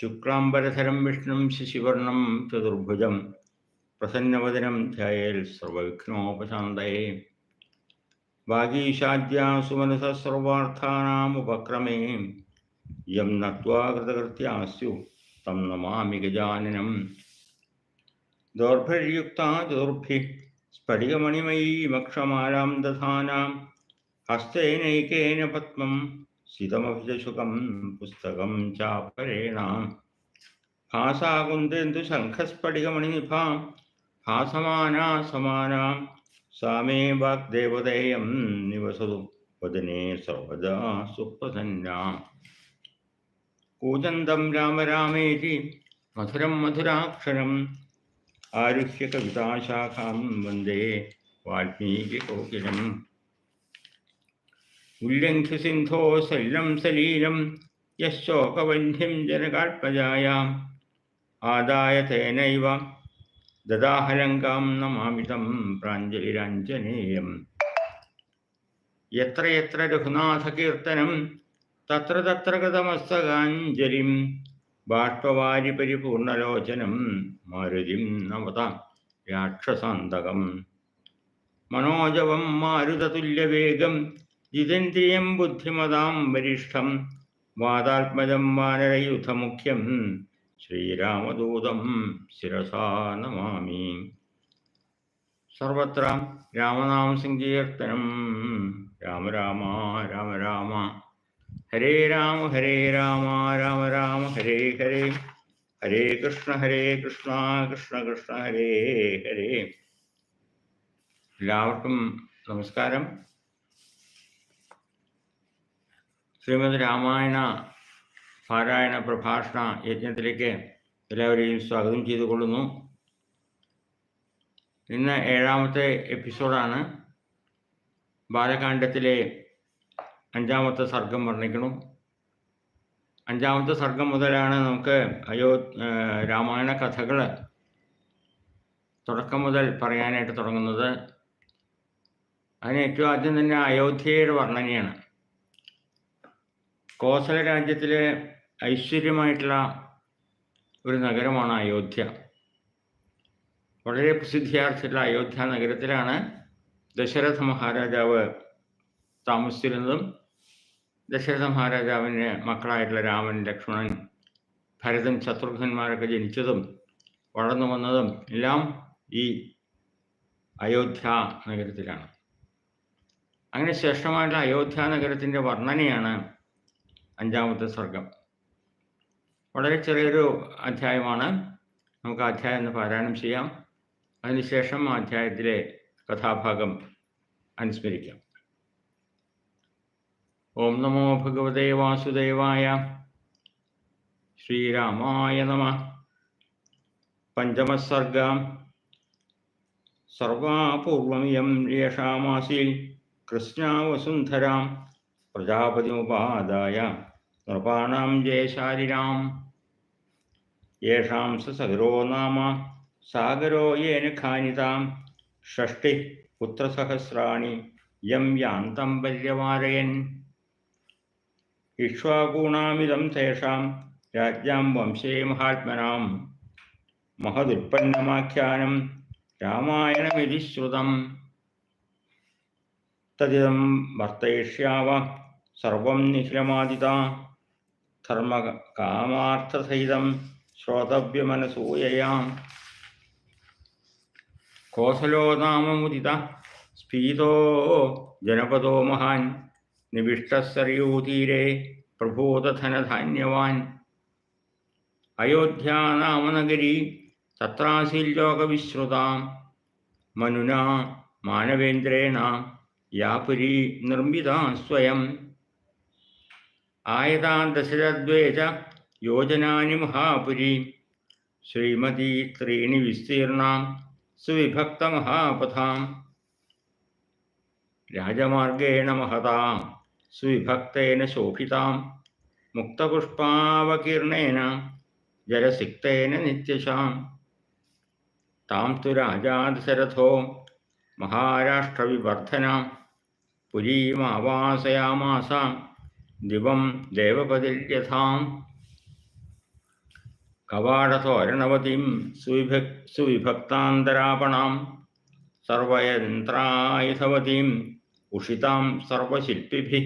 ശുക്ലാംബരധരം വിഷ്ണും ശിശിവർണം ചതുർഭുജം. പ്രസന്നവദനം ധ്യയേൽ സർവവിഘ്നോപശാന്തയെ. വാഗീശാദ്യാസു മനസ സർവാർത്ഥാനാമുപക്രമേ യം നത്വാ കൃതകൃത്യാസ്യു തം നമാമി ഗജാനനം. ദൗർഭര്യുക്താ ചതുർഭി സ്ഫടികമണിമയീമക്ഷമാലാം ദധാനാം. ഹസ്തേനൈകേന പത്മം സിതമഭിജശുകം പുസ്തകം ചാപരേണ ഭാസാകുന്ദേന്ദു ശംഖസ്ഫടികമണിനിഭാം. ഭാസമാനാ സമാനാം സാമേ വാഗ്ദേവതേയം നിവസതു വദനേ സർവദാ സുപ്രസന്ന. കൂജന്തം രാമരാമേതി മധുരം മധുരാക്ഷരം. ആരുഹ്യ കവിതാശാഖാം വന്ദേ വാൽമീകികോകിലം ഉല്ലംഘ്യ സിന്ധോ സലിലം യശോകവന്ധ്യം ജനകാൽപ്പജായാം ആദായ തേനൈവ ദദാഹലങ്കാം നമാമിതം പ്രാഞ്ജലിരഞ്ജനേയം. എത്രയെത്ര യത്ര രഘുനാഥകീർത്തനം തത്ര തത്ര കൃതമസ്തകാഞ്ജലിം ബാഷ്പവാരി പരിപൂർണലോചനം മാരുതിം നവത രാക്ഷസാന്തകം. മനോജവം മാരുതതുല്യവേഗം ജിതേന്ദ്രിയം ബുദ്ധിമതാം വരിഷ്ഠം വാതാത്മജം വാനരയുധമുഖ്യം ശ്രീരാമദൂതം ശിരസാ നമാമി. സർവത്ര രാമനാമ സങ്കീർത്തനം. രാമ രാമ രാമ രാമ. ഹരേ രാമ ഹരേ രാമ രാമ രാമ ഹരേ ഹരേ. ഹരേ കൃഷ്ണ ഹരേ കൃഷ്ണ കൃഷ്ണ കൃഷ്ണ ഹരേ ഹരേ. എല്ലാവർക്കും നമസ്കാരം. ശ്രീമദ് രാമായണ പാരായണ പ്രഭാഷണ യജ്ഞത്തിലേക്ക് എല്ലാവരെയും സ്വാഗതം ചെയ്തുകൊള്ളുന്നു. ഇന്ന് ഏഴാമത്തെ എപ്പിസോഡാണ്. ബാലകാണ്ഡത്തിലെ അഞ്ചാമത്തെ സർഗം വർണിക്കണം. അഞ്ചാമത്തെ സർഗം മുതലാണ് നമുക്ക് അയോ രാമായണ കഥകൾ തുടക്കം മുതൽ പറയാനായിട്ട് തുടങ്ങുന്നത്. അതിന് ഏറ്റവും ആദ്യം തന്നെ അയോധ്യയുടെ വർണനയാണ്. കോസല രാജ്യത്തിലെ ഐശ്വര്യമായിട്ടുള്ള ഒരു നഗരമാണ് അയോധ്യ. വളരെ പ്രസിദ്ധിയാർത്ഥിച്ചുള്ള അയോധ്യ നഗരത്തിലാണ് ദശരഥ മഹാരാജാവ് താമസിച്ചിരുന്നതും. ദശരഥ മഹാരാജാവിന്റെ മക്കളായിട്ടുള്ള രാമൻ ലക്ഷ്മണൻ ഭരതൻ ശത്രുഘ്നന്മാരൊക്കെ ജനിച്ചതും വളർന്നു വന്നതും എല്ലാം ഈ അയോധ്യ നഗരത്തിലാണ്. അങ്ങനെ ശ്രേഷ്ഠമായിട്ടുള്ള അയോധ്യ നഗരത്തിന്റെ വർണനയാണ് അഞ്ചാമത്തെ സ്വർഗം വളരെ ചെറിയൊരു അധ്യായമാണ്. നമുക്ക് അധ്യായം ഒന്ന് പാരായണം ചെയ്യാം. അതിനുശേഷം അധ്യായത്തിലെ കഥാഭാഗം അനുസ്മരിക്കാം. ഓം നമോ ഭഗവതേ വാസുദേവായ ശ്രീരാമായ നമ. പഞ്ചമസർഗ സർവാപൂർവമിയം യേഷാമാസീൽ കൃഷ്ണാവസുന്ധരാം പ്രജാപതിമുപാദായ. നൃപാണാം ജയശാലിരാം യേഷാം സസഗരോ നാമ സാഗരോ യേന ഖാനിതാം. ഷഷ്ടി പുത്രസഹസ്രാണി യം യാന്തം പര്യവാരയൻ ഇക്ഷ്വാകൂണാമിതം തേഷാം രാജ്യാം വംശേ മഹാത്മനാം. മഹദുൽപ്പന്നമാഖ്യാനം രാമായണമിതി ശ്രുതം. തദിദം വർത്തയിഷ്യാവ സർവം നിഖിലമാദിത. ധർമ്മകാമാർത്ഥസഹിതം ശ്രോതവ്യമനസൂയയാം. കോസലോ നാമമുദിത സ്ഫീതോ ജനപദോ മഹാൻ നിവിഷ്ടസരയൂതീരെ പ്രഭൂതധനധാന്യവാൻ. അയോധ്യാനാമനഗരി മനുന മനുനാ മാനവേന്ദ്രേണ യാപുരി നിർമ്മിത സ്വയം. ആയതാ ദശരദ്വേജ യോജനാനി മഹാപുരി. ശ്രീമതി ത്രീണി വിസ്തീർണാം സുവിഭക്തമഹാപഥാം രാജമാർഗേണ മഹതാം സുവിഭക്തേന ശോഭിതാം. മുക്തപുഷ്പാവകീർണേന ജലസിക്തേന നിത്യശാം. താം തു രാജാദശരഥോ മഹാരാഷ്ട്രവിവർദ്ധനാം. പുരീമാവാസയാമാസ ദിവം ദേവപതിര്യഥാം കവാടതോരണവതീം സുവിഭക് സുവിഭക്താന്തരാപണാം സർവയന്ത്രായുധവതീം ഉഷിതാം സർവശില്പിഭിः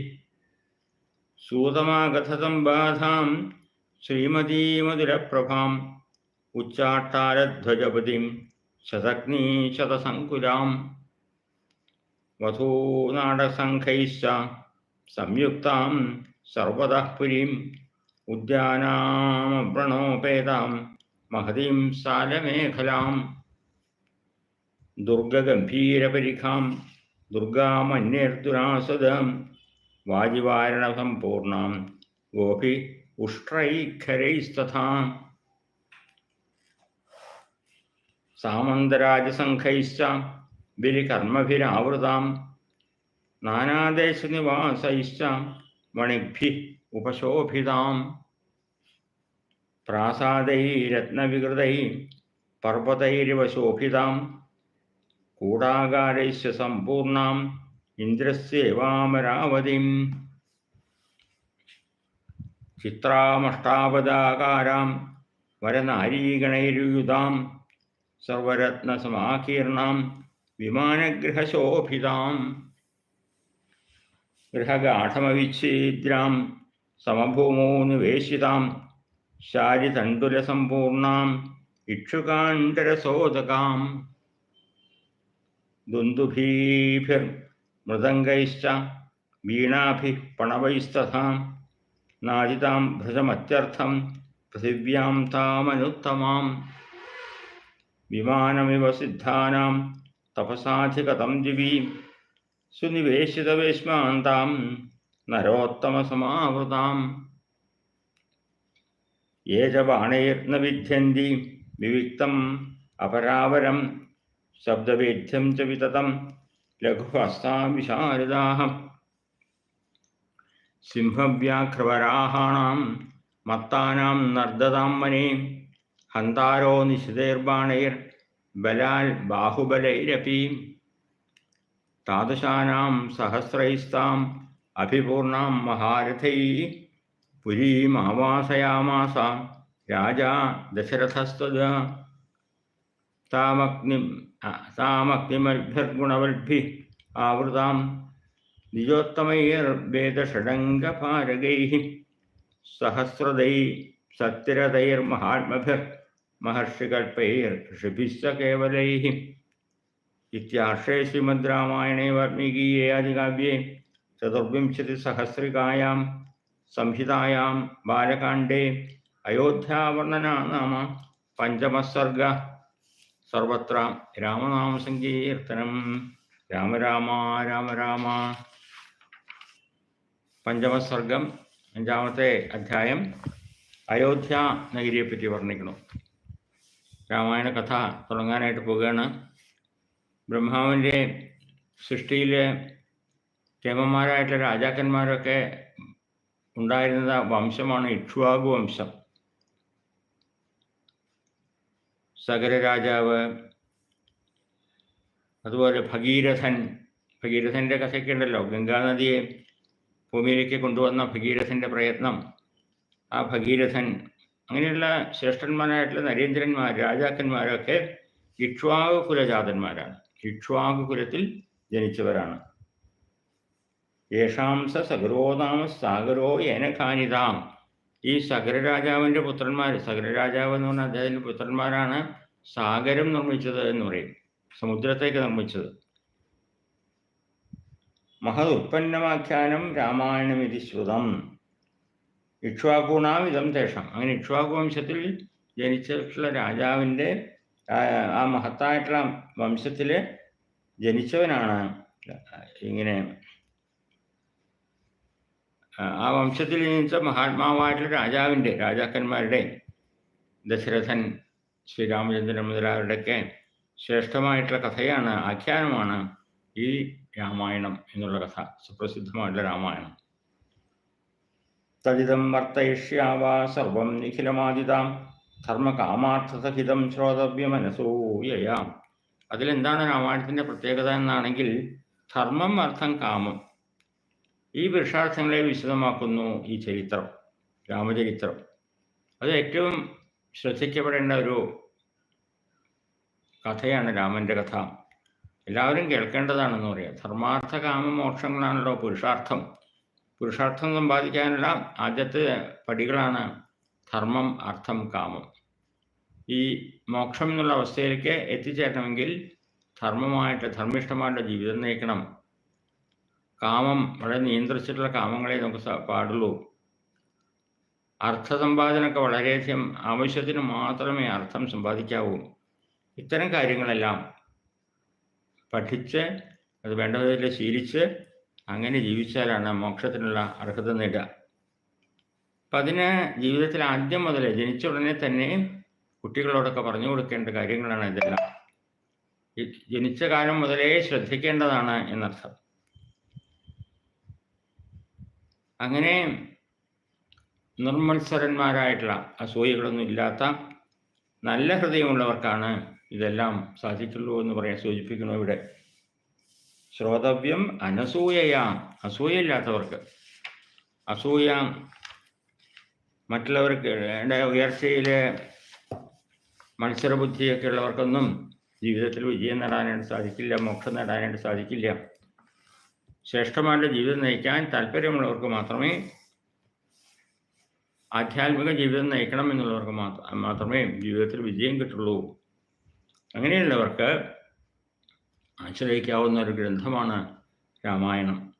സൂതമാഗതസംബാധാം ശ്രീമതീമധുരപ്രഭാം ഉച്ചാട്ടാരധ്വജപതിം ശതഗ്നീശതസങ്കുലാം വധൂനാടസംഘൈശ്ച സംയുക്താം സർവതഃ പുരീം ഉദ്യാനാമവ്രണോപേതാം മഹതീം സാലമേഖലാം ദുർഗഗംഭീരപരിഖാം ദുർഗാമന്യർദുരാസദാം വാജിവാരണസമ്പൂർണാം ഗോപി ഉഷ്ട്രൈഖരൈസ്തഥാ സാമന്തരാജസംഘൈശ്ച ബലികർമ്മഭിരാവൃതാം നാനാദേശനിവാസൈശ്ച മണിഭി ഉപശോഭിതാം. പ്രാസാദൈരത്നവികൃതൈ പർവതൈരിവ ശോഭിതാം കൂടാകാരൈശ്ച സമ്പൂർണാം ഇന്ദ്രസ്യേവാമരാവതിം. ചിത്രാമഷ്ടാവതാകാരാം വരനാരീഗണൈരുയുതാം. സർവരത്നസമാകീർണാം വിമാനഗൃഹശോഭിതാം. ഗൃഹഗാഠമവിച്ഛേദ്രാം സമഭൂമോ നിവേശിതാം ശാരിതണ്ടുലസമ്പൂർണാം ദുന്ദുഭീഭിർ മൃദംഗൈശ്ച വീണാഭി പണവൈസ്തഥാം നാദിതാം ഭൃജമത്യർത്ഥം പൃഥിവ്യാം താമനുത്തമാം. വിമാനമിവ സിദ്ധാനാം തപസാധികതം ദിവി സുനിവേശിതവേശ്മാന്താം നരോത്തമസമാവൃതാം യേ ച ബാണൈർന്ന വിധ്യന്തി വിവിക്തം അപരാവരം ശബ്ദവേദ്യം ച വിതതം ലഘുഹസ്താവിശാരദാഹ സിംഹവ്യാഘ്രവരാഹാണാം മത്താനാം നർദ്ദതാം മനേ ഹന്താരോ നിശിതൈർബാണൈർ ബലാൽ ബാഹുബലൈരപീം बाहुबलैरपि तादृशानां सहस्रैस्ताम् अभिपूर्णां महारथैः पुरीमावासयामास राजा दशरथस्तदा तामग्निं तामग्निमर्भिर्गुणवद्भिः आवृतां द्विजोत्तमैर्वेदषडङ्गपारगैः सहस्रदै सत्यरथैर्महात्मभिर्महर्षिकल्पैर्षिभिश्च केवलैः इत्याश्रये श्रीमद् रामायणे वाल्मीकीये आदिकाव्ये चतुर्विंशतिसहस्रिकायां संहितायां बालकाण्डे अयोध्यावर्णना नाम पञ्चमः सर्गः सर्वत्र രാമനാമസങ്കീർത്തനം രാമ രാമ രാമ രാമ പഞ്ചമസർഗം അഞ്ചാമത്തെ അധ്യായം അയോധ്യ നഗരിയെപ്പറ്റി വർണ്ണിക്കണം രാമായണ കഥ തുടങ്ങാനായിട്ട് പോവുകയാണ് ബ്രഹ്മാവിന്റെ സൃഷ്ടിയിലെ കേമന്മാരായിട്ടുള്ള രാജാക്കന്മാരൊക്കെ ഉണ്ടായിരുന്ന വംശമാണ് ഇക്ഷ്വാകു വംശം. സഗര രാജാവ് അതുപോലെ ഭഗീരഥൻ. ഭഗീരഥന്റെ കഥയൊക്കെ ഉണ്ടല്ലോ ഗംഗാനദിയെ ഭൂമിയിലേക്ക് കൊണ്ടുവന്ന ഭഗീരഥന്റെ പ്രയത്നം. ആ ഭഗീരഥൻ അങ്ങനെയുള്ള ശ്രേഷ്ഠന്മാരായിട്ടുള്ള നരേന്ദ്രന്മാർ രാജാക്കന്മാരൊക്കെ ഇക്ഷ്വാകു കുലജാതന്മാരാണ്. ഇക്ഷ്വാകു കുലത്തിൽ ജനിച്ചവരാണ് യേഷാം സ സഗരോ ഏനഖാനിതാം ഈ സഗരരാജാവിന്റെ പുത്രന്മാർ സഗരരാജാവ് എന്ന് പറഞ്ഞാൽ അദ്ദേഹത്തിന്റെ പുത്രന്മാരാണ് സാഗരം നിർമ്മിച്ചത് എന്ന് പറയും. സമുദ്രത്തേക്ക് നിർമ്മിച്ചത്. മഹത് ഉത്പന്നമാഖ്യാനം രാമായണമിതി ശ്രുതം. ഇക്ഷ്വാകൂണാം ഇതം തേഷം. അങ്ങനെ ഇക്ഷ്വാകു വംശത്തിൽ ജനിച്ചിട്ടുള്ള രാജാവിന്റെ ആ മഹത്തായിട്ടുള്ള വംശത്തിൽ ജനിച്ചവനാണ്. ഇങ്ങനെ. ആ വംശത്തിൽ ജനിച്ച മഹാത്മാവായിട്ടുള്ള രാജാവിന്റെ രാജാക്കന്മാരുടെ ദശരഥൻ ശ്രീരാമചന്ദ്രൻ മുതലായവരുടെയൊക്കെ ശ്രേഷ്ഠമായിട്ടുള്ള കഥയാണ് ആഖ്യാനമാണ് ഈ രാമായണം എന്നുള്ള കഥ സുപ്രസിദ്ധമായിട്ടുള്ള രാമായണം. തദിതം വർത്തയിഷ്യാവ സർവം നിഖിലമാദിതാം ധർമ്മകാമാർത്ഥസഹിതം ശ്രോതവ്യമനസൂയയാം അതിലെന്താണ് രാമായണത്തിന്റെ പ്രത്യേകത എന്നാണെങ്കിൽ ധർമ്മം അർത്ഥം കാമം. ഈ പുരുഷാർത്ഥങ്ങളെ വിശദമാക്കുന്നു ഈ ചരിത്രം രാമചരിത്രം. അത് ഏറ്റവും ശ്രദ്ധിക്കപ്പെടേണ്ട ഒരു കഥയാണ് രാമന്റെ കഥ. എല്ലാവരും കേൾക്കേണ്ടതാണെന്ന് പറയാം. ധർമാർത്ഥ കാമ മോക്ഷങ്ങളാണല്ലോ പുരുഷാർത്ഥം. പുരുഷാർത്ഥം സമ്പാദിക്കാനുള്ള ആദ്യത്തെ പടികളാണ് ധർമ്മം അർത്ഥം കാമം. ഈ മോക്ഷം എന്നുള്ള അവസ്ഥയിലേക്ക് എത്തിച്ചേരണമെങ്കിൽ ധർമ്മമായിട്ട് ധർമ്മിഷ്ഠമായിട്ട് ജീവിതം നയിക്കണം. കാമം വളരെ നിയന്ത്രിച്ചിട്ടുള്ള കാമങ്ങളെ നമുക്ക് പാടുള്ളൂ. അർത്ഥസമ്പാദനമൊക്കെ വളരെയധികം ആവശ്യത്തിന് മാത്രമേ അർത്ഥം സമ്പാദിക്കാവൂ. ഇത്തരം കാര്യങ്ങളെല്ലാം പഠിച്ച് അത് വേണ്ട വിധത്തിൽ ശീലിച്ച് അങ്ങനെ ജീവിച്ചാലാണ് മോക്ഷത്തിനുള്ള അർഹത നേടുക. അപ്പം അതിന് ജീവിതത്തിൽ ആദ്യം മുതൽ ജനിച്ച ഉടനെ തന്നെ കുട്ടികളോടൊക്കെ പറഞ്ഞു കൊടുക്കേണ്ട കാര്യങ്ങളാണ് ഇതെല്ലാം. ജനിച്ച കാലം മുതലേ ശ്രദ്ധിക്കേണ്ടതാണ് എന്നർത്ഥം. അങ്ങനെ നിർമ്മത്സരന്മാരായിട്ടുള്ള അസൂയകളൊന്നും ഇല്ലാത്ത നല്ല ഹൃദയമുള്ളവർക്കാണ് ഇതെല്ലാം സാധിക്കുള്ളൂ എന്ന് പറയാൻ സൂചിപ്പിക്കുന്നു ഇവിടെ. ശ്രോതവ്യം അസൂയ ഇല്ലാത്തവർക്ക് അസൂയ മറ്റുള്ളവർക്ക് ഉയർച്ചയിലെ മത്സരബുദ്ധിയൊക്കെ ഉള്ളവർക്കൊന്നും ജീവിതത്തിൽ വിജയം നേടാനായിട്ട് സാധിക്കില്ല മോക്ഷം നേടാനായിട്ട് സാധിക്കില്ല. ശ്രേഷ്ഠമായിട്ട് ജീവിതം നയിക്കാൻ താല്പര്യമുള്ളവർക്ക് മാത്രമേ ആധ്യാത്മിക ജീവിതം നയിക്കണം എന്നുള്ളവർക്ക് മാത്രം മാത്രമേ ജീവിതത്തിൽ വിജയം കിട്ടുള്ളൂ. അങ്ങനെയുള്ളവർക്ക് ആശ്രയിക്കാവുന്ന ഒരു ഗ്രന്ഥമാണ് രാമായണം.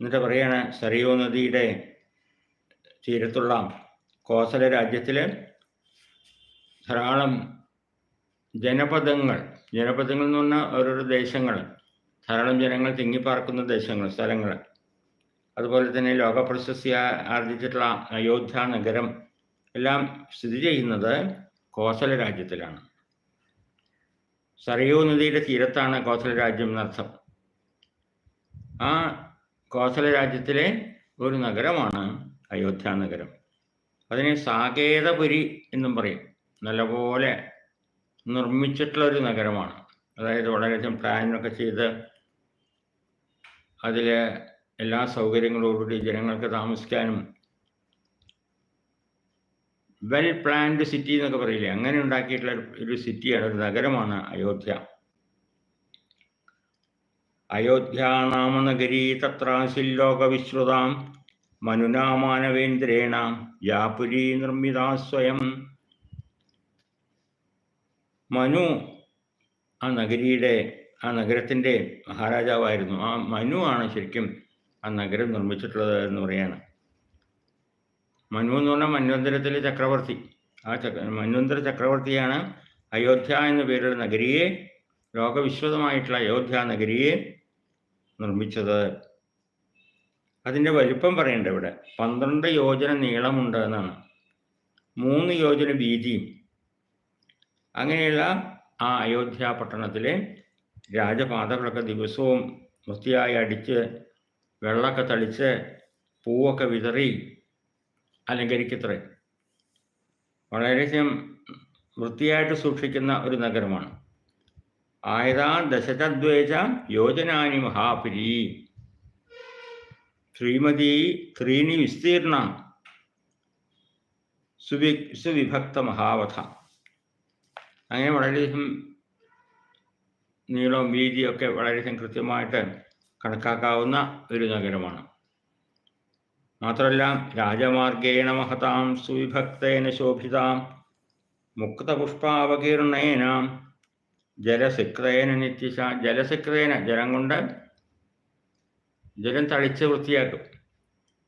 എന്നിട്ട് പറയാണ് സരയോ നദിയുടെ തീരത്തുള്ള കോസല രാജ്യത്തിലെ ധാരാളം ജനപദങ്ങൾ ജനപദങ്ങൾ എന്ന് പറഞ്ഞാൽ ഓരോരോ ദേശങ്ങൾ ധാരാളം ജനങ്ങൾ തിങ്ങിപ്പാർക്കുന്ന ദേശങ്ങൾ സ്ഥലങ്ങൾ. അതുപോലെ തന്നെ ലോകപ്രശസ്തി പ്രശസ്തി ആർജിച്ചിട്ടുള്ള അയോധ്യ നഗരം എല്ലാം സ്ഥിതി ചെയ്യുന്നത് കോസല രാജ്യത്തിലാണ്. സരയൂ നദിയുടെ തീരത്താണ് കോസല രാജ്യം എന്നർത്ഥം ആ കോസല രാജ്യത്തിലെ ഒരു നഗരമാണ് അയോധ്യ നഗരം. അതിനെ സാകേതപുരി എന്നും പറയും. നല്ലപോലെ നിർമ്മിച്ചിട്ടുള്ള ഒരു നഗരമാണ്. അതായത് വളരെയധികം പ്ലാനൊക്കെ ചെയ്ത് അതിൽ എല്ലാ സൗകര്യങ്ങളോടുകൂടി ജനങ്ങൾക്ക് താമസിക്കാനും വെൽ പ്ലാൻഡ് സിറ്റി എന്നൊക്കെ പറയില്ലേ? അങ്ങനെ ഉണ്ടാക്കിയിട്ടുള്ള ഒരു- സിറ്റിയാണ് ഒരു നഗരമാണ് അയോധ്യ. അയോധ്യാനാമനഗരീ തത്രാശില്ലോകവിശ്രുതാം മനുനാമാനവേന്ദ്രേണ യാപുരീ നിർമ്മിതാ സ്വയം. മനു ആ നഗരിയുടെ ആ നഗരത്തിന്റെ മഹാരാജാവായിരുന്നു. ആ മനു ആണ് ശരിക്കും ആ നഗരം നിർമ്മിച്ചിട്ടുള്ളത് എന്ന് പറയാണ്. മനു എന്ന് പറഞ്ഞാൽ മന്വന്തരത്തിലെ ചക്രവർത്തി. ആ ചക്ര മന്വന്തര ചക്രവർത്തിയാണ് അയോധ്യ എന്ന പേരുള്ള നഗരിയെ ലോകവിശ്വതമായിട്ടുള്ള അയോധ്യ നഗരിയെ നിർമ്മിച്ചത്. അതിന്റെ വലുപ്പം പറയണ്ട ഇവിടെ. പന്ത്രണ്ട് യോജന നീളമുണ്ട് എന്നാണ്. മൂന്ന് യോജന വീതിയും. അങ്ങനെയുള്ള ആ അയോധ്യ പട്ടണത്തിലെ രാജപാതകളൊക്കെ ദിവസവും വൃത്തിയായി അടിച്ച് വെള്ളമൊക്കെ തളിച്ച് പൂവൊക്കെ വിതറി അലങ്കരിക്കത്രേ. വളരെയധികം വൃത്തിയായിട്ട് സൂക്ഷിക്കുന്ന ഒരു നഗരമാണ്. ആയതാ ദശചദ്വേജ യോജനാനി മഹാപുരി. ശ്രീമതി ത്രീണി വിസ്തീർണ. സുവി സുവിഭക്ത മഹാവധ. അങ്ങനെ വളരെയധികം നീളവും വീതിയൊക്കെ വളരെയധികം കൃത്യമായിട്ട് കണക്കാക്കാവുന്ന ഒരു നഗരമാണ്. മാത്രമല്ല രാജമാർഗേണ മഹതാം സുവിഭക്തേന ശോഭിതാം മുക്തപുഷ്പാവകീർണേന ജലസിക്തേന നിത്യശ ജലസിക്തേന ജലം കൊണ്ട് ജലം തളിച്ച് വൃത്തിയാക്കും.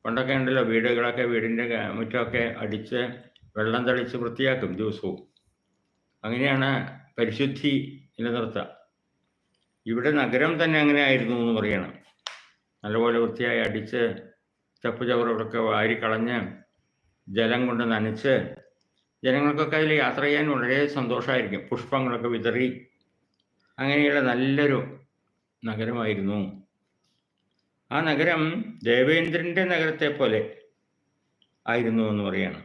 പണ്ടൊക്കെ ഉണ്ടല്ലോ വീടുകളൊക്കെ വീടിന്റെ മുറ്റമൊക്കെ അടിച്ച് വെള്ളം തളിച്ച് വൃത്തിയാക്കും ദിവസവും. അങ്ങനെയാണ് പരിശുദ്ധി നിലനിർത്തുക ഇവിടെ നഗരം തന്നെ അങ്ങനെ ആയിരുന്നു എന്ന് പറയണം. നല്ലപോലെ വൃത്തിയായി അടിച്ച് ചപ്പ് ചവറുകളൊക്കെ വാരിക്കളഞ്ഞ് ജലം കൊണ്ട് നനച്ച് ജനങ്ങൾക്കൊക്കെ അതിൽ യാത്ര ചെയ്യാൻ വളരെ സന്തോഷമായിരിക്കും. പുഷ്പങ്ങളൊക്കെ വിതറി അങ്ങനെയുള്ള നല്ലൊരു നഗരമായിരുന്നു. ആ നഗരം ദേവേന്ദ്രന്റെ നഗരത്തെ പോലെ ആയിരുന്നു എന്ന് പറയാണ്.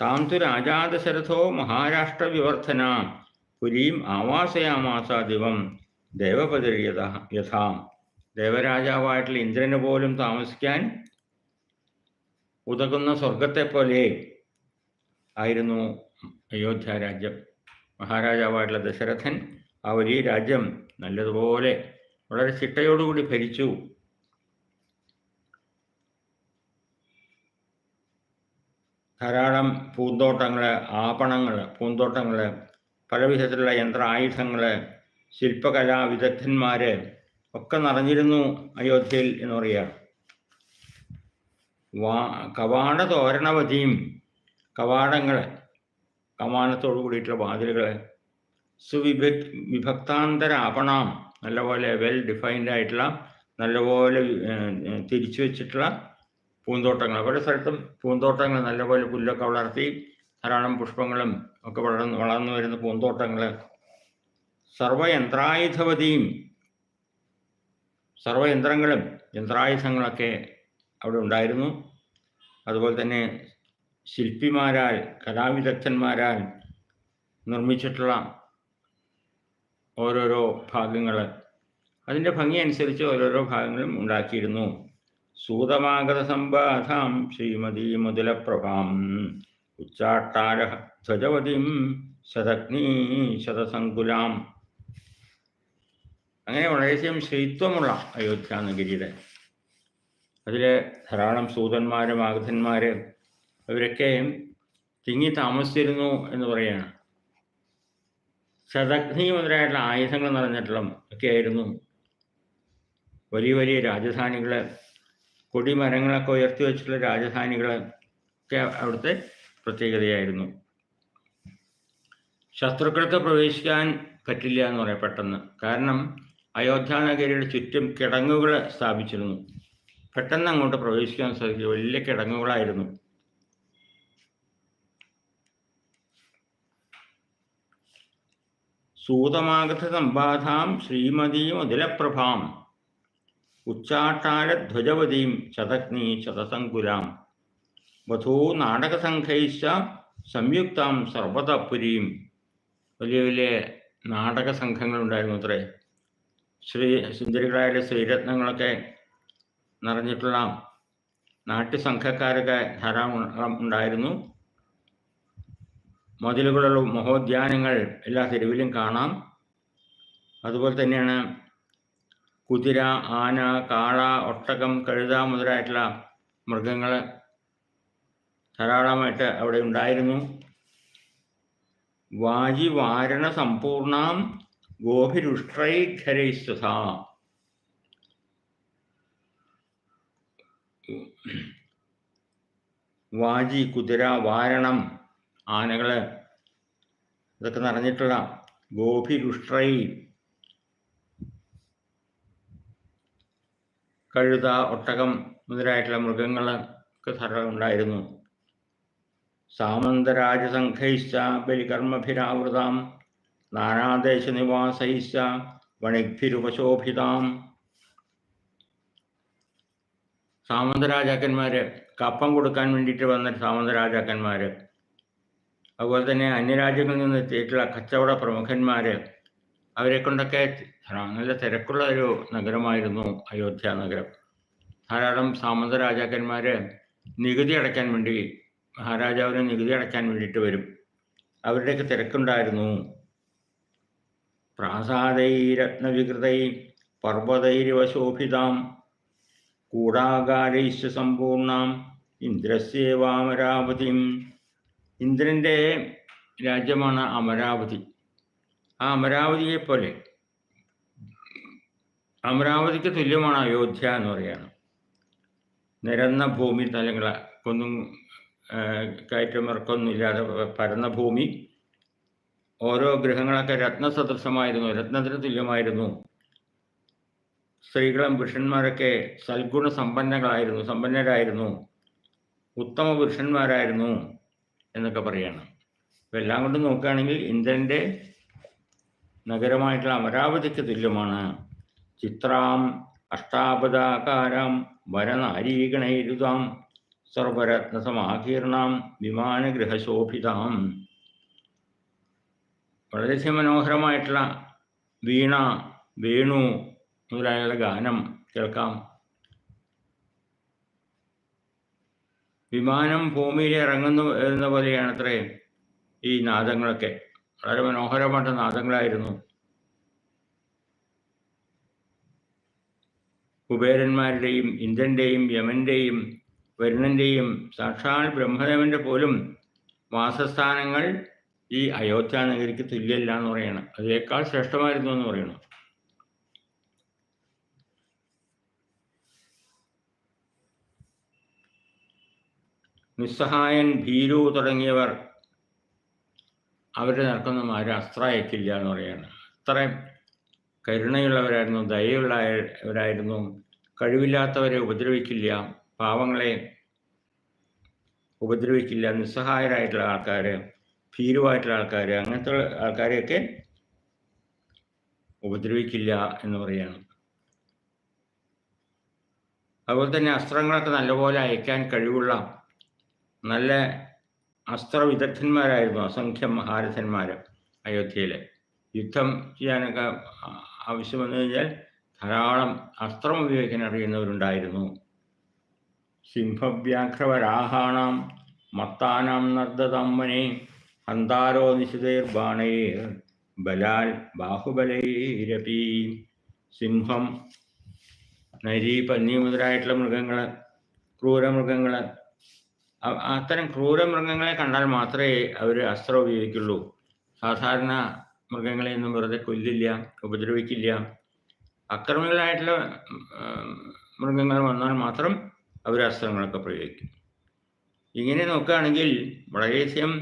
താം തു രാജാദശരഥോ മഹാരാഷ്ട്ര വിവർത്തന പുരീം ആവാസയാമാസ ദിവം ദേവപതിർ യഥാം ദേവരാജാവായിട്ടുള്ള ഇന്ദ്രന് പോലും താമസിക്കാൻ ഉതകുന്ന സ്വർഗത്തെ പോലെ ആയിരുന്നു അയോധ്യ രാജ്യം. മഹാരാജാവായിട്ടുള്ള ദശരഥൻ ആ വലിയ രാജ്യം നല്ലതുപോലെ വളരെ ചിട്ടയോടുകൂടി ഭരിച്ചു. ധാരാളം പൂന്തോട്ടങ്ങൾ ആപണങ്ങൾ പൂന്തോട്ടങ്ങൾ പല വിധത്തിലുള്ള യന്ത്ര ആയുധങ്ങൾ ശില്പകലാ വിദഗ്ധന്മാർ ഒക്കെ നിറഞ്ഞിരുന്നു അയോധ്യയിൽ എന്ന് പറയുക വാ കവാട തോരണവധിയും കവാടങ്ങൾ കമാനത്തോടു കൂടിയിട്ടുള്ള വാതിലുകൾ സുവിഭ വിഭക്താന്തര ആപണം നല്ലപോലെ വെൽ ഡിഫൈൻഡ് ആയിട്ടുള്ള നല്ലപോലെ തിരിച്ചു വെച്ചിട്ടുള്ള പൂന്തോട്ടങ്ങൾ. ഓരോ സ്ഥലത്തും പൂന്തോട്ടങ്ങൾ നല്ലപോലെ പുല്ലൊക്കെ വളർത്തി ധാരാളം പുഷ്പങ്ങളും ഒക്കെ വളർന്ന് വളർന്നു വരുന്ന പൂന്തോട്ടങ്ങൾ. സർവയന്ത്രായുധവതിയും സർവയന്ത്രങ്ങളും യന്ത്രായുധങ്ങളൊക്കെ അവിടെ ഉണ്ടായിരുന്നു. അതുപോലെ തന്നെ ശില്പിമാരാൽ കലാവിദഗ്ധന്മാരാൽ നിർമ്മിച്ചിട്ടുള്ള ഓരോരോ ഭാഗങ്ങൾ. അതിന്റെ ഭംഗി അനുസരിച്ച് ഓരോരോ ഭാഗങ്ങളും ഉണ്ടാക്കിയിരുന്നു. സൂതമാഗത സമ്പാധാം ശ്രീമതി മുതലപ്രഭാം ഉച്ചാട്ടാര ധ്വജവതിം ശതഗ്നി ശതസങ്കുലാം അങ്ങനെ വളരെയധികം ശ്രീത്വമുള്ള അയോധ്യ നഗരിയുടെ അതിൽ ധാരാളം സൂതന്മാരും മാഗധന്മാർ അവരൊക്കെ തിങ്ങി താമസിച്ചിരുന്നു എന്ന് പറയുകയാണ് ശതഗ്നി മുതലായിട്ടുള്ള ആയുധങ്ങൾ നിറഞ്ഞിട്ടുള്ള ഒക്കെ ആയിരുന്നു വലിയ വലിയ രാജധാനികൾ കൊടിമരങ്ങളൊക്കെ ഉയർത്തി വെച്ചിട്ടുള്ള രാജധാനികൾ ഒക്കെ അവിടുത്തെ പ്രത്യേകതയായിരുന്നു. ശത്രുക്കൾക്ക് പ്രവേശിക്കാൻ പറ്റില്ല എന്ന് പറയാം പെട്ടെന്ന്. കാരണം അയോധ്യ നഗരിയുടെ ചുറ്റും കിടങ്ങുകൾ സ്ഥാപിച്ചിരുന്നു. പെട്ടെന്ന് അങ്ങോട്ട് പ്രവേശിക്കാൻ സാധിക്കില്ല വലിയ കിടങ്ങുകളായിരുന്നു. സൂതമാഗത സമ്പാധാം ശ്രീമതി അതിലപ്രഭാം. ഉച്ചാട്ടാരധ്വജവതീം ശതഗ്നി ശതസങ്കുലാം വധൂ നാടകസംഘൈശ്ച സംയുക്താം സർവതപുരീം വലിയ വലിയ നാടക സംഘങ്ങളുണ്ടായിരുന്നു അത്രേ ശ്രീ സുന്ദരികളായ ശ്രീരത്നങ്ങളൊക്കെ നിറഞ്ഞിട്ടുള്ള നാട്യസംഘക്കാരൊക്കെ ധാരാളം ഉണ്ടായിരുന്നു. മതിലുകളുള്ള മഹോദ്യാനങ്ങൾ എല്ലാ തെരുവിലും കാണാം. അതുപോലെ തന്നെയാണ് കുതിര ആന കാള ഒട്ടകം കഴുത മുതലായിട്ടുള്ള മൃഗങ്ങൾ ധാരാളമായിട്ട് അവിടെ ഉണ്ടായിരുന്നു. വാജി വാരണ സമ്പൂർണാം ഗോഭിരുഷ്ട്രൈഖരൈസ്തുത വാജി കുതിര വാരണം ആനകൾ ഇതൊക്കെ നിറഞ്ഞിട്ടുള്ള ഗോഭിരുഷ്ട്രൈ കഴുത ഒട്ടകം മുതലായിട്ടുള്ള മൃഗങ്ങൾ ഒക്കെ ധാരാളം ഉണ്ടായിരുന്നു. സാമന്തരാജസംഘൈശ്ച ബലികർമ്മഭിരാവൃതാം നാനാദേശനിവാസൈശ്ച വണിഗ്ഭിരുപശോഭിതാം. സാമന്ത രാജാക്കന്മാര് കപ്പം കൊടുക്കാൻ വേണ്ടിയിട്ട് വന്ന സാമന്ത രാജാക്കന്മാര് അതുപോലെ തന്നെ അന്യരാജ്യങ്ങളിൽ നിന്ന് എത്തിയിട്ടുള്ള കച്ചവട പ്രമുഖന്മാര് അവരെ കൊണ്ടൊക്കെ നല്ല തിരക്കുള്ള ഒരു നഗരമായിരുന്നു അയോധ്യ നഗരം. ധാരാളം സാമന്ത രാജാക്കന്മാര് നികുതി അടയ്ക്കാൻ വേണ്ടി മഹാരാജാവിന് നികുതി അടയ്ക്കാൻ വേണ്ടിയിട്ട് വരും. അവരുടെയൊക്കെ തിരക്കുണ്ടായിരുന്നു. പ്രാസാദൈ രത്നവികൃതൈ പർവതൈരവശോഭിതാം കൂടാകാരൈശ്വ സമ്പൂർണാം ഇന്ദ്രസ്യേവാമരാവതിം. ഇന്ദ്രന്റെ രാജ്യമാണ് അമരാവതി. ആ അമരാവതിയെ പോലെ അമരാവതിക്ക് തുല്യമാണ് അയോധ്യ എന്ന് പറയുന്നത്. നിരന്ന ഭൂമി തലങ്ങള ഒന്നും കയറ്റമിറക്കൊന്നും ഇല്ലാതെ പരന്ന ഭൂമി. ഓരോ ഗ്രഹങ്ങളൊക്കെ രത്നസദൃശമായിരുന്നു രത്നത്തിന് തുല്യമായിരുന്നു. സ്ത്രീകളും പുരുഷന്മാരൊക്കെ സൽഗുണ സമ്പന്നങ്ങളായിരുന്നു സമ്പന്നരായിരുന്നു. ഉത്തമ പുരുഷന്മാരായിരുന്നു എന്നൊക്കെ പറയണം. ഇപ്പം എല്ലാം കൊണ്ടും നോക്കുകയാണെങ്കിൽ ഇന്ദ്രന്റെ നഗരമായിട്ടുള്ള അമരാവതിക്ക് തുല്യമാണ്. ചിത്രാം അഷ്ടാപദാകാരാം വരനാരീഗണൈരുതാം സർവരത്നസമാകീർണാം വിമാനഗൃഹശോഭിതാം. വളരെയധികം മനോഹരമായിട്ടുള്ള വീണ വേണു മുതലായുള്ള ഗാനം കേൾക്കാം. വിമാനം ഭൂമിയിൽ ഇറങ്ങുന്നു എന്ന പോലെയാണ് അത്രേ ഈ നാദങ്ങളൊക്കെ. വളരെ മനോഹരമായിട്ട് നാദങ്ങളായിരുന്നു. കുബേരന്മാരുടെയും ഇന്ദ്രന്റെയും യമന്റെയും വരുണന്റെയും സാക്ഷാൽ ബ്രഹ്മദേവന്റെ പോലും വാസസ്ഥാനങ്ങൾ ഈ അയോധ്യ നഗരിക്ക് തുല്യല്ല എന്ന് പറയണം. അതിനേക്കാൾ ശ്രേഷ്ഠമായിരുന്നു എന്ന് പറയണം. നിസ്സഹായൻ ഭീരു തുടങ്ങിയവർ അവരുടെ നടക്കൊന്നും ആരും അസ്ത്ര അയക്കില്ല എന്ന് പറയുകയാണ് അത്ര കരുണയുള്ളവരായിരുന്നു ദയയുള്ളവരായിരുന്നു. കഴിവില്ലാത്തവരെ ഉപദ്രവിക്കില്ല പാവങ്ങളെ ഉപദ്രവിക്കില്ല നിസ്സഹായരായിട്ടുള്ള ആൾക്കാർ ഭീരുവായിട്ടുള്ള ആൾക്കാർ അങ്ങനത്തെ ആൾക്കാരെയൊക്കെ ഉപദ്രവിക്കില്ല എന്ന് പറയുകയാണ് അതുപോലെ തന്നെ അസ്ത്രങ്ങളൊക്കെ നല്ലപോലെ അയക്കാൻ കഴിവുള്ള നല്ല അസ്ത്രവിദഗ്ധന്മാരായിരുന്നു അസംഖ്യം മഹാരഥന്മാർ അയോധ്യയിൽ യുദ്ധം ചെയ്യാനൊക്കെ ആവശ്യം വന്നു കഴിഞ്ഞാൽ ധാരാളം അസ്ത്രം ഉപയോഗിക്കാൻ അറിയുന്നവരുണ്ടായിരുന്നു. സിംഹവ്യാഘ്രവരാഹാണാം മത്താനാം നർദ്ദതമ്മനെ ഹന്താരോ നിശിതൈർബാണേ ബലാൽ ബാഹുബലൈരപി. സിംഹം നരി പന്നി മുതലായിട്ടുള്ള മൃഗങ്ങൾ ക്രൂരമൃഗങ്ങൾ അത്തരം ക്രൂരമൃഗങ്ങളെ കണ്ടാൽ മാത്രമേ അവർ അസ്ത്രം ഉപയോഗിക്കുള്ളൂ. സാധാരണ മൃഗങ്ങളെ ഒന്നും വെറുതെ കൊല്ലില്ല ഉപദ്രവിക്കില്ല. അക്രമികളായിട്ടുള്ള മൃഗങ്ങൾ വന്നാൽ മാത്രം അവർ അസ്ത്രങ്ങളൊക്കെ പ്രയോഗിക്കും. ഇങ്ങനെ നോക്കുകയാണെങ്കിൽ വളരെയധികം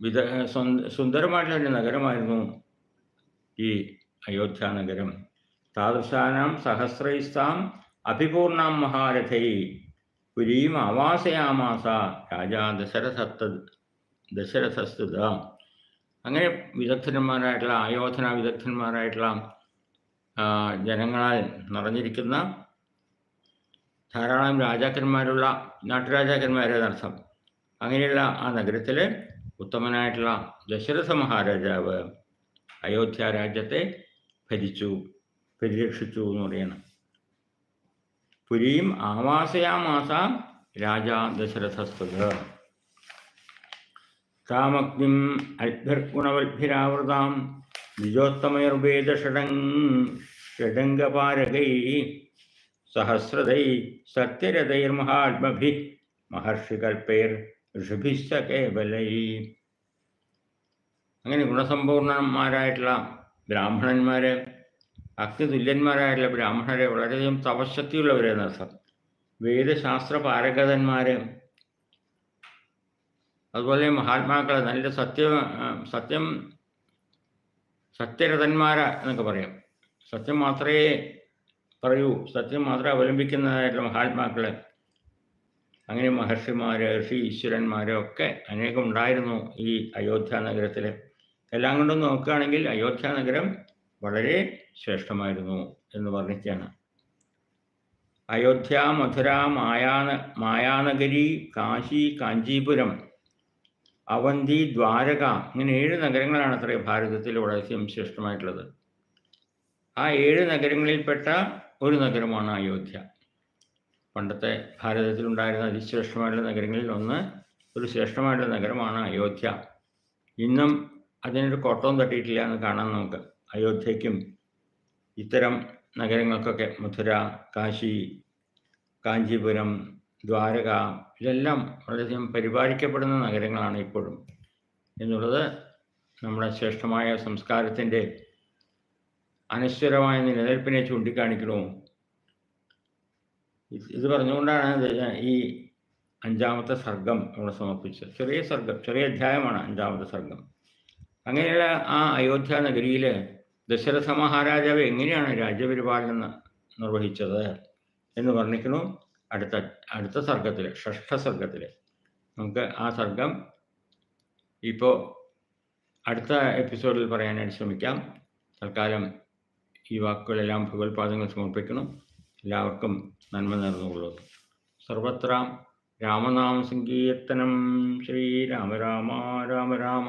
വിധ സുന്ദരമായിട്ടുള്ള ഒരു നഗരമായിരുന്നു ഈ അയോധ്യ നഗരം. താദൃശാനാം സഹസ്രൈസ്താം അഭിപൂർണാം മഹാരഥൈ പുരീം ആവാസയാമാസ രാജാ ദശരഥത്ത ദശരഥസ്തുത. അങ്ങനെ വിദഗ്ധന്മാരായിട്ടുള്ള ആയോധന വിദഗ്ധന്മാരായിട്ടുള്ള ജനങ്ങളാൽ നിറഞ്ഞിരിക്കുന്ന ധാരാളം രാജാക്കന്മാരുള്ള നാട്ടുരാജാക്കന്മാരേതർത്ഥം അങ്ങനെയുള്ള ആ നഗരത്തിലെ ഉത്തമനായിട്ടുള്ള ദശരഥ മഹാരാജാവ് അയോധ്യ രാജ്യത്തെ ഭരിച്ചു പരിരക്ഷിച്ചു എന്ന് പറയണം. പുരീം ആവാസയാമാസ രാജ ദശരഥസ്തുത. താമഗ്നിം അത്ഭർഗുണവത്ഭിരാവൃതാം ദ്വിജോത്തമയുർവേദഷടങ് ഷഡംഗപാരകൈ സഹസ്രതൈ സത്യരഥൈർമഹാത്മഭി മഹർഷികൽപ്പൈർ ഋഷിഭിശ്ച കേവലൈ. അങ്ങനെ ഗുണസമ്പൂർണന്മാരായിട്ടുള്ള ബ്രാഹ്മണന്മാര് അഗ്നിതുല്യന്മാരായിട്ടുള്ള ബ്രാഹ്മണരെ വളരെയധികം തപശക്തിയുള്ളവരെന്ന് അർത്ഥം വേദശാസ്ത്ര പാരഗതന്മാരെ അതുപോലെ മഹാത്മാക്കളെ നല്ല സത്യ സത്യം സത്യരഥന്മാര എന്നൊക്കെ പറയാം. സത്യം മാത്രമേ പറയൂ സത്യം മാത്രമേ അവലംബിക്കുന്നതായിട്ടുള്ള മഹാത്മാക്കളെ. അങ്ങനെ മഹർഷിമാർ ഋഷി ഈശ്വരന്മാരോ ഒക്കെ അനേകം ഉണ്ടായിരുന്നു ഈ അയോധ്യ നഗരത്തിൽ എല്ലാം കൊണ്ടും നോക്കുകയാണെങ്കിൽ അയോധ്യ നഗരം വളരെ ശ്രേഷ്ഠമായിരുന്നു എന്ന് വർണിക്കുകയാണ്. അയോധ്യ മധുര മായാന മായാനഗരി കാശി കാഞ്ചീപുരം അവന്തി ദ്വാരക ഇങ്ങനെ ഏഴ് നഗരങ്ങളാണ് അത്ര ഭാരതത്തിൽ വളരെയധികം ശ്രേഷ്ഠമായിട്ടുള്ളത്. ആ ഏഴ് നഗരങ്ങളിൽപ്പെട്ട ഒരു നഗരമാണ് അയോധ്യ. പണ്ടത്തെ ഭാരതത്തിലുണ്ടായിരുന്ന അതിശ്രേഷ്ഠമായിട്ടുള്ള നഗരങ്ങളിൽ ഒന്ന് ഒരു ശ്രേഷ്ഠമായിട്ടുള്ള നഗരമാണ് അയോധ്യ. ഇന്നും അതിനൊരു കോട്ടവും തട്ടിയിട്ടില്ല എന്ന് കാണാം നമുക്ക്. അയോധ്യയ്ക്കും ഇത്തരം നഗരങ്ങൾക്കൊക്കെ മധുര കാശി കാഞ്ചീപുരം ദ്വാരക ഇതെല്ലാം വളരെയധികം പരിപാലിക്കപ്പെടുന്ന നഗരങ്ങളാണ് ഇപ്പോഴും. എന്നുള്ളത് നമ്മുടെ ശ്രേഷ്ഠമായ സംസ്കാരത്തിന്റെ അനശ്വരമായ നിലനിൽപ്പിനെ ചൂണ്ടിക്കാണിക്കണോ ഇത് പറഞ്ഞുകൊണ്ടാണ് ഈ അഞ്ചാമത്തെ സർഗം ഇവിടെ സമർപ്പിച്ചത്. ചെറിയ സർഗം ചെറിയ അധ്യായമാണ് അഞ്ചാമത്തെ സർഗം. അങ്ങനെയുള്ള ആ അയോധ്യ നഗരിയിൽ ദശരഥ മഹാരാജാവ് എങ്ങനെയാണ് രാജ്യപരിപാലനം നിർവഹിച്ചത് എന്ന് വർണിക്കുന്നു. അടുത്ത അടുത്ത സർഗത്തിൽ ഷഷ്ഠ സർഗത്തിൽ നമുക്ക് ആ സർഗം ഇപ്പോൾ അടുത്ത എപ്പിസോഡിൽ പറയാനായിട്ട് ശ്രമിക്കാം. തൽക്കാലം ഈ വാക്കുകളെല്ലാം ഭഗവത്പാദങ്ങൾ സമർപ്പിക്കണം എല്ലാവർക്കും നന്മ നേർന്നുകൊള്ളുന്നു. സർവത്ര രാമനാമ സങ്കീർത്തനം. ശ്രീരാമ രാമ രാമ രാമ.